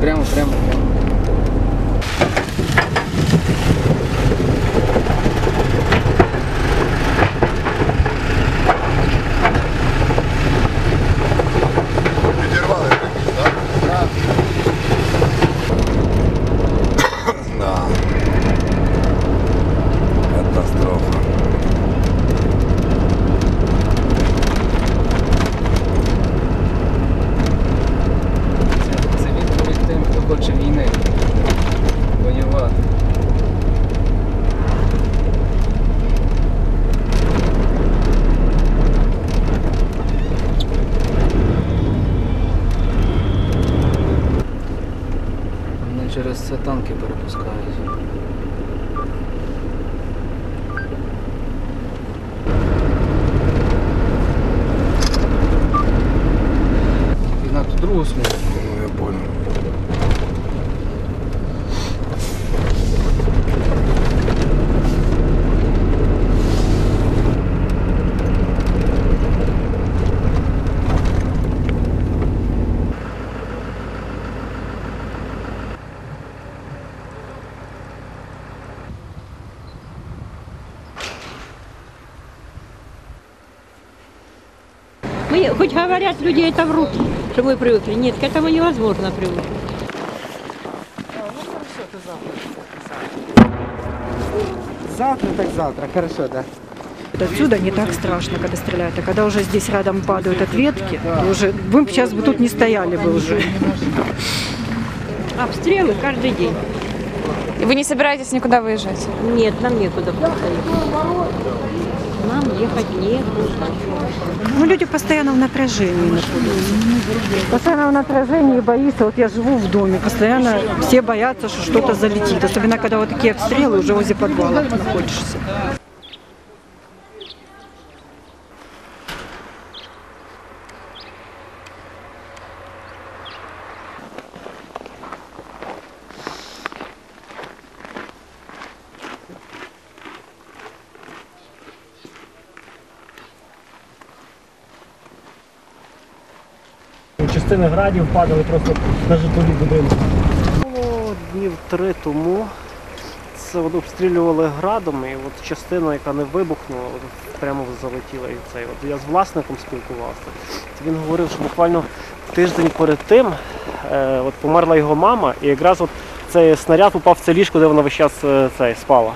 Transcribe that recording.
tremo, tremo, tremo. Через це танки перепускають. І на другу смугу. Мы, хоть говорят, люди это врут, что мы привыкли. Нет, к этому невозможно привыкнуть. Завтра так завтра, хорошо, да. Отсюда не так страшно, когда стреляют. А когда уже здесь рядом падают ответки, то уже вы бы сейчас бы тут не стояли бы уже. Обстрелы каждый день. И вы не собираетесь никуда выезжать? Нет, нам некуда поехать. Нам ехать некуда. Люди постоянно в напряжении. Постоянно в напряжении, боится. Вот я живу в доме, постоянно все боятся, что что-то залетит. Особенно, когда вот такие обстрелы уже возле подвала находишься. Частини градів падали просто на житлові будинки. Було днів три тому. Це от обстрілювали градом, і от частина, яка не вибухнула, от прямо залетіла. І цей. От я з власником спілкувався. Він говорив, що буквально тиждень перед тим е, от померла його мама, і якраз от цей снаряд упав в це ліжко, де вона весь час е, цей, спала.